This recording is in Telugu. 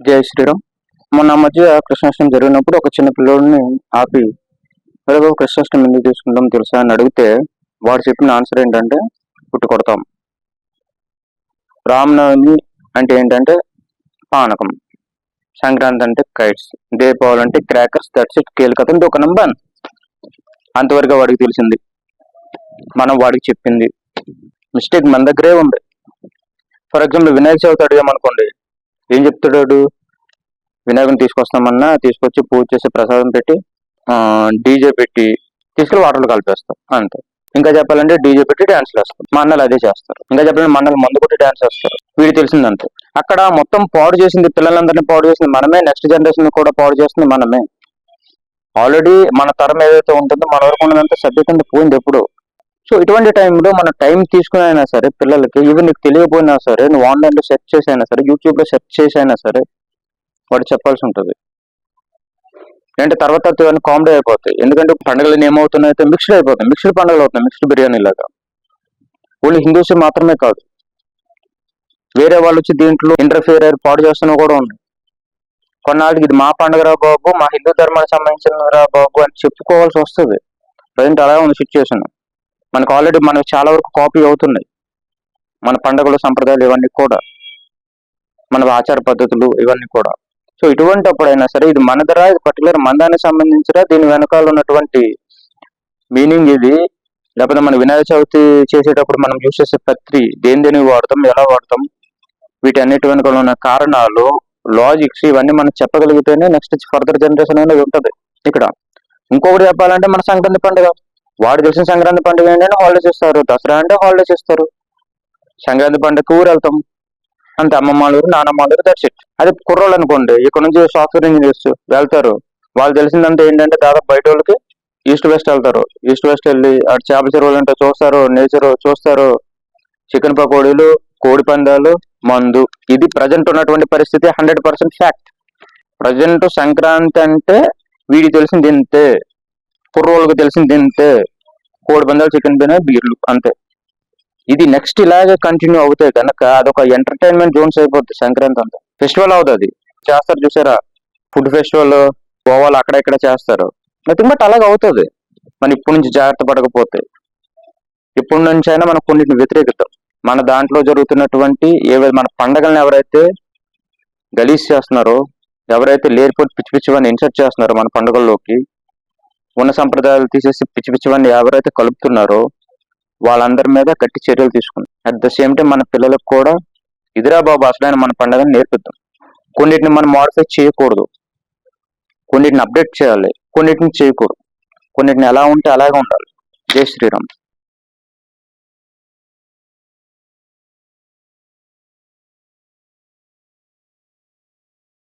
జై శ్రీరామ్. మొన్న మధ్య కృష్ణాష్టమి జరిగినప్పుడు ఒక చిన్న పిల్లోడిని ఆపి అరే బాబు కృష్ణాష్టమి ఎందుకు తీసుకుంటాం తెలుసా? అని అడిగితే వాడు చెప్పిన ఆన్సర్ ఏంటంటే పుట్టు కొడతాం రామనవమి అంటే ఏంటంటే పానకం. సంక్రాంతి అంటే కైట్స్ దీపావళి అంటే క్రాకర్స్ దట్స్ ఇట్ కీలకతం ఒక బన్ అంతవరకు వాడికి తెలిసింది. మనం వాడికి చెప్పింది. మిస్టేక్ మన దగ్గరే ఉంది. ఫర్ ఎగ్జాంపుల్ వినాయక చవితి అడిగామనుకోండి ఏం చెప్తాడు వినాయకుని తీసుకొస్తామన్నా తీసుకొచ్చి పూజ చేసి ప్రసాదం పెట్టి డీజే పెట్టి తీసుకెళ్ళి వాటర్లు కలిపేస్తాం అంతే. ఇంకా చెప్పాలంటే డీజే పెట్టి డాన్స్లు వేస్తారు మా అన్నలు అదే చేస్తారు. ఇంకా చెప్పాలంటే మన్నలు ముందు మందు కొట్టి డాన్స్ వేస్తారు. వీడు తెలిసిందంతే. అక్కడ మొత్తం పాడు చేసింది పిల్లలందరినీ పాడు చేసింది మనమే నెక్స్ట్ జనరేషన్ కూడా పాడు చేస్తుంది మనమే. ఆల్రెడీ మన తరం ఏదైతే ఉంటుందో మన వరకు ఉన్నదంతా సభ్యతంగా పోయింది ఎప్పుడు. సో ఇటువంటి టైంలో మన టైం తీసుకుని అయినా సరే పిల్లలకి ఈవెన్ నీకు తెలియకపోయినా సరే నువ్వు ఆన్లైన్లో సెర్చ్ చేసి అయినా సరే యూట్యూబ్లో సెర్చ్ చేసి అయినా సరే వాడు చెప్పాల్సి ఉంటుంది. అంటే తర్వాత ఇవన్నీ కామెడీ అయిపోతాయి. ఎందుకంటే పండుగలు ఏమవుతున్నాయి అయితే మిక్స్డ్ అయిపోతాయి. మిక్స్డ్ పండుగలు అవుతాయి మిక్స్డ్ బిర్యానీ లాగా. ఓన్లీ హిందూస్ మాత్రమే కాదు. వేరే వాళ్ళు వచ్చి దీంట్లో ఇంటర్ఫియర్ అయ్యి పాడు చేస్తున్నా కూడా ఉంది కొన్నాళ్ళకి ఇది మా పండుగ రా బాబు మా హిందూ ధర్మానికి సంబంధించిన రా బాబు అని చెప్పుకోవాల్సి వస్తుంది. ప్రజెంట్ అలా ఉంది సిచ్యువేషన్ మనకు ఆల్రెడీ మనకు చాలా వరకు కాపీ అవుతున్నాయి. మన పండుగలు సంప్రదాయాలు ఇవన్నీ కూడా. మన ఆచార పద్ధతులు ఇవన్నీ కూడా. సో ఇటువంటి అప్పుడైనా సరే ఇది మనదరా ఇది పర్టికులర్ మందానికి సంబంధించిరా దీని వెనకాల ఉన్నటువంటి మీనింగ్ ఇది. లేకపోతే మన వినాయక చవితి చేసేటప్పుడు మనం యూస్ చేసే పత్రి దేని దేనికి వాడతాం ఎలా వాడతాం వీటన్నిటి వెనుకలు ఉన్న కారణాలు లాజిక్స్ ఇవన్నీ మనం చెప్పగలిగితేనే నెక్స్ట్ ఫర్దర్ జనరేషన్ అనేది ఉంటుంది. ఇక్కడ ఇంకొకటి చెప్పాలంటే మన సంక్రాంతి పండుగ. వాడు తెలిసిన సంక్రాంతి పండుగ ఏంటంటే హాలిడేస్ ఇస్తారు. దసరా అంటే హాలిడేస్ ఇస్తారు. సంక్రాంతి పండుగ ఊరు వెళ్తాం. అంతే అమ్మమ్మ ఊరు నానమ్మ ఊరు దట్స్ ఇట్ అది కుర్రోళ్ళు అనుకోండి ఇక్కడ నుంచి సాఫ్ట్వేర్ ఇంజనీర్స్ వెళ్తారు. వాళ్ళు తెలిసిందంతా ఏంటంటే దాదాపు బయట వాళ్ళకి ఈస్ట్ వెస్ట్ వెళ్తారు. ఈస్ట్ వెస్ట్ వెళ్ళి అటు చేపల చెరువులు అంటే చూస్తారు నేచర్ చూస్తారు. చికెన్ పకోడీలు కోడి పందాలు మందు. ఇది ప్రజెంట్ ఉన్నటువంటి పరిస్థితి hundred percent fact present Sankranti అంటే వీడికి తెలిసింది ఇంతే. కుర్రోళ్ళకి తెలిసింది తింటే కోడి పందాలు చికెన్ బిర్యానీ బీర్లు అంతే. ఇది నెక్స్ట్ ఇలాగే కంటిన్యూ అవుతాయి కనుక అదొక ఎంటర్టైన్మెంట్ జోన్స్ అయిపోతుంది సంక్రాంతి అంతా. ఫెస్టివల్ అవుతుంది చేస్తారు చూసారా? ఫుడ్ ఫెస్టివల్ గోవాలు అక్కడ ఇక్కడ చేస్తారు. నథింగ్ బట్ అలాగే అవుతుంది. మనం ఇప్పటి నుంచి జాగ్రత్త పడకపోతే. ఇప్పటి నుంచి అయినా మనం కొన్నిటిని వ్యతిరేకిద్దాం. మన దాంట్లో జరుగుతున్నటువంటి ఏవైతే మన పండగలను ఎవరైతే గలీజ్ చేస్తున్నారో ఎవరైతే లేరిపోయి పిచ్చి పిచ్చివన్నీ ఇన్సర్ట్ చేస్తున్నారో మన పండుగల్లోకి ఉన్న సంప్రదాయాలు తీసేసి పిచ్చి పిచ్చివన్నీ ఎవరైతే కలుపుతున్నారో వాళ్ళందరి మీద గట్టి చర్యలు తీసుకుందాం. అట్ ద సేమ్ టైం మన పిల్లలకు కూడా ఇదిరా బాబు అసలైన మన పండుగను నేర్పిద్దాం. కొన్నిటిని మనం మాడిఫై చేయకూడదు. కొన్నిటిని అప్డేట్ చేయాలి. కొన్నిటిని చేయకూడదు. కొన్నిటిని ఎలా ఉంటే అలాగే ఉండాలి. జై శ్రీరామ్.